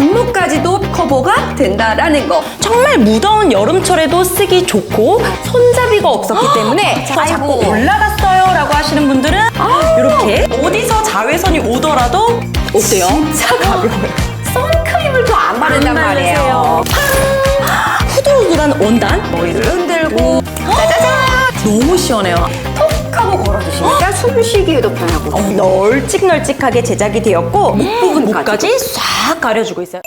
뒷목까지도 커버가 된다라는 거. 정말 무더운 여름철에도 쓰기 좋고 손잡이가 없었기 때문에 저 자꾸 아이고. 올라갔어요 라고 하시는 분들은 이렇게 어디서 자외선이 오더라도 어때요? 진짜 가벼워요. 선크림을 또 안 바른단 말이에요. 후들후들한 원단 머리를 흔들고 짜자잔 너무 시원해요. 톡 하고 걸어주시니까 숨 쉬기에도 편하고 어, 널찍널찍하게 제작이 되었고 목 부분까지. 목까지 싹 가려주고 있어요.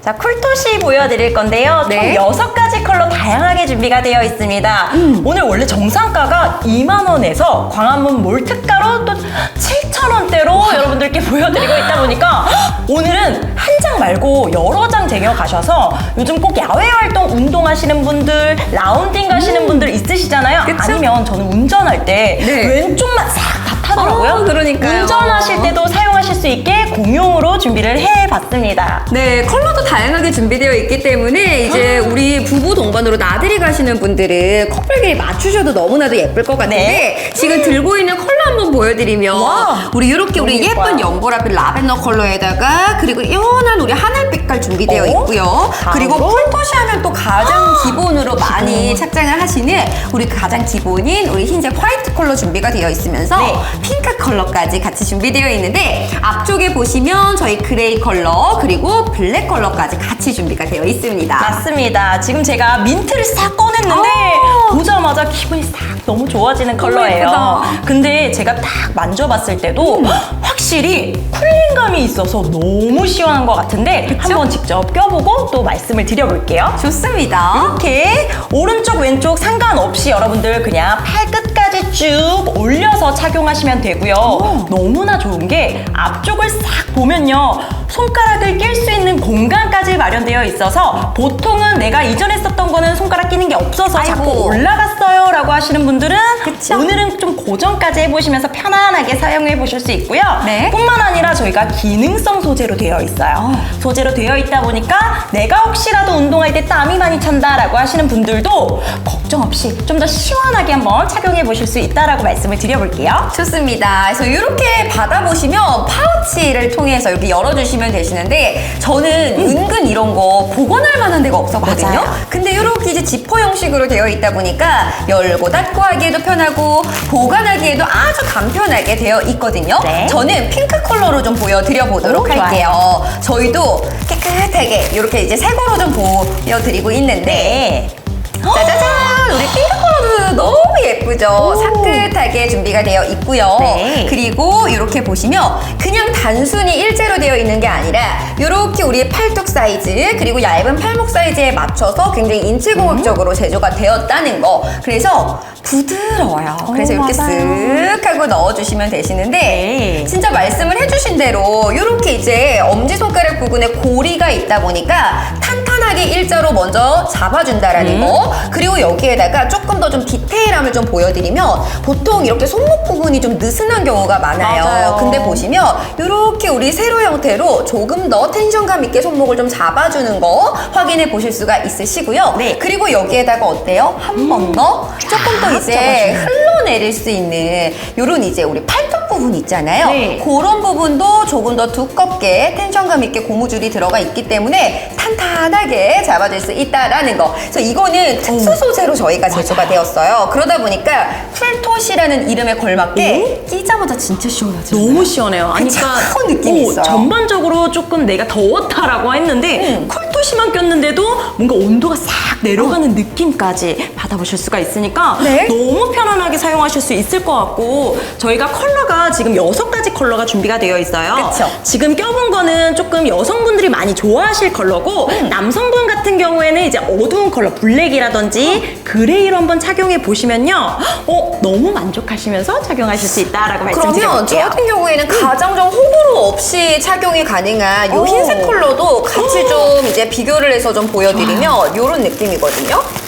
자, 쿨토시 보여드릴 건데요. 네. 총 6가지 컬러 다양하게 준비가 되어 있습니다. 오늘 원래 정상가가 2만원에서 광화문 몰 특가로 또 7,000원대로 여러분들께 보여드리고 있다 보니까 오늘은 한장 말고 여러 장 쟁여 가셔서 요즘 꼭 야외 활동 운동하시는 분들, 라운딩 가시는 분들 있으시잖아요. 그쵸? 아니면 저는 운전할 때 네. 왼쪽만 싹 다 타더라고요. 어, 그러니까요. 운전하실 때도 사용하실 수 있게 공용으로 준비를 해 봤습니다. 네, 컬러도 다양하게 준비되어 있기 때문에 이제 아. 우리 부부 동반으로 나들이 가시는 분들은 커플끼리 맞추셔도 너무나도 예쁠 것 같은데 네. 지금 들고 있는 컬러 한번 보여드리면 와, 우리 이렇게 우리 너무 예쁜 예뻐요. 연보라빛 라벤더 컬러에다가 그리고 연한 우리 하늘 빛깔 준비되어 어? 있고요. 그리고 다음으로? 폴토시 하면 또 가장 기본으로 많이 착장을 하시는 우리 가장 기본인 우리 흰색 화이트 컬러 준비가 되어 있으면서 네. 핑크 컬러까지 같이 준비되어 있는데 앞쪽에 보시면 저희 그레이 컬러 그리고 블랙 컬러까지 같이 준비가 되어 있습니다. 맞습니다. 지금 제가 민트를 싹 꺼냈는데 아. 보자마자 기분이 싹 너무 좋아지는 컬러예요. 예쁘다. 음. 근데 제가 딱 만져봤을 때도 확실히 쿨링감이 있어서 너무 시원한 것 같은데 한번 직접 껴보고 또 말씀을 드려볼게요. 좋습니다. 이렇게 오른쪽 왼쪽 상관없이 여러분들 그냥 팔끝까지 쭉 올려서 착용하시면 되고요. 너무나 좋은 게 앞쪽을 싹 보면요. 손가락을 낄 수 있는 공간까지 마련되어 있어서 보통은 내가 이전에 썼던 거는 손가락 끼는 게 없어서 아이고. 자꾸 올라갔어요 라고 하시는 분들은 그쵸. 오늘은 좀 고정까지 해보시면서 편안하게 사용해 보실 수 있고요. 네. 뿐만 아니라 저희가 기능성 소재로 되어 있어요. 소재로 되어 있다 보니까 내가 혹시라도 운동할 때 땀이 많이 찬다 라고 하시는 분들도 걱정 없이 좀 더 시원하게 한번 착용해 보실 수 있다라고 말씀을 드려볼게요. 좋습니다. 그래서 이렇게 받아보시면 파우치를 통해서 이렇게 열어주시면 되시는데 저는 은근 이런 거 보관할 만한 데가 없었거든요. 맞아요. 근데 이렇게 이제 지퍼 형식으로 되어 있다 보니까 열고 닫고 하기에도 편하고 보관하기에도 아주 간편하게 되어 있거든요. 네. 저는 핑크 컬러로 좀 보여드려 보도록 오, 좋아요. 할게요. 저희도 깨끗하게 이렇게 이제 새거로 좀 보여드리고 있는데 네. 짜자잔! 우리 핑크 컬러도 너무 예쁘죠? 산뜻하게 준비가 되어 있고요. 네. 그리고 이렇게 보시면 그냥 단순히 일제로 되어 있는 게 아니라 이렇게 우리 팔뚝 사이즈 그리고 얇은 팔목 사이즈에 맞춰서 굉장히 인체공학적으로 제조가 되었다는 거. 그래서 부드러워요. 그래서 이렇게. 쓱 하고 넣어주시면 되시는데 네. 진짜 말씀을 해주신 대로 이렇게 이제 엄지손가락 부분에 고리가 있다 보니까 탄탄하게 일자로 먼저 잡아준다라는 음. 거 그리고 여기에다가 조금 더 좀 디테일함을 좀 보여드리면 보통 이렇게 손목 부분이 좀 느슨한 경우가 많아요. 맞아요. 근데 보시면 이렇게 우리 세로 형태로 조금 더 텐션감 있게 손목을 좀 잡아주는 거 확인해 보실 수가 있으시고요. 네. 그리고 여기에다가 어때요? 한 번 더 조금 더 이제 잡아주는. 흘러내릴 수 있는 요런 이제 우리 팔뚝 부분 있잖아요. 네. 그런 부분도 조금 더 두껍게 텐션감 있게 고무줄이 들어가 있기 때문에 탄탄하게 잡아줄 수 있다라는 거. 그래서 이거는 특수 소재로 저희가 제조가 되었어요. 그러다 보니까 쿨토시라는 이름에 걸맞게 끼자마자 진짜 시원하죠. 너무 시원해요. 아니, 그 차가운 느낌이 있어요. 전반적으로 조금 내가 더웠다라고 했는데 음. 쿨토시만 꼈는데도 뭔가 온도가 싹 내려가는 느낌까지 받아보실 수가 있으니까 네. 너무 편안하게 사용하실 수 있을 것 같고 저희가 컬러가 지금 여섯 가지 컬러가 준비가 되어 있어요. 그쵸. 지금 껴본 거는 조금 여성분들이 많이 좋아하실 컬러고 음. 남성분 같은 경우에는 이제 어두운 컬러 블랙이라든지 그레이로 한번 착용해 보시면요. 어, 너무 만족하시면서 착용하실 수 있다라고 그러면 저 말씀드려볼게요. 같은 경우에는 가장 좀 호불호 없이 착용이 가능한 요 오. 흰색 컬러도 같이 좀 이제 비교를 해서 좀 보여드리면 요런 느낌이거든요.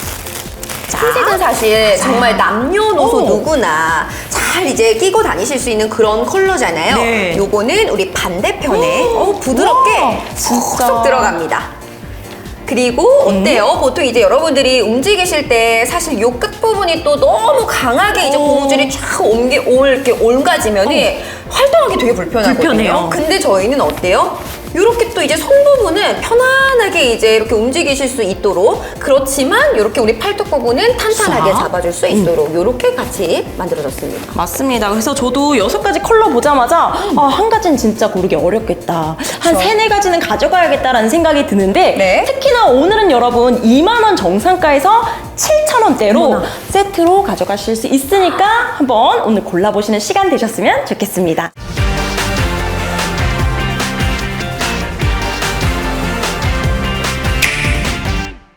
흰색은 사실 정말 남녀노소 오. 누구나 잘 이제 끼고 다니실 수 있는 그런 컬러잖아요. 네. 요거는 우리 반대편에 오. 어, 부드럽게 쏙쏙. 들어갑니다. 그리고 어때요? 보통 이제 여러분들이 움직이실 때 사실 요 끝 부분이 또 너무 강하게 이제 어. 고무줄이 쫙 옮기 올 이렇게 옮가지면이 활동하기 되게 불편하거든요. 불편해요. 근데 저희는 어때요? 이렇게 또 이제 손 부분은 편안하게 이제 이렇게 움직이실 수 있도록 그렇지만 이렇게 우리 팔뚝 부분은 탄탄하게 자. 잡아줄 수 있도록 이렇게 같이 만들어졌습니다. 맞습니다. 그래서 저도 여섯 가지 컬러 보자마자 아, 한 가지는 진짜 고르기 어렵겠다. 한. 세네 가지는 가져가야겠다라는 생각이 드는데 네. 특히나 오늘은 여러분 2만 원 정상가에서 7천 원대로 어머나. 세트로 가져가실 수 있으니까 한번 오늘 골라보시는 시간 되셨으면 좋겠습니다.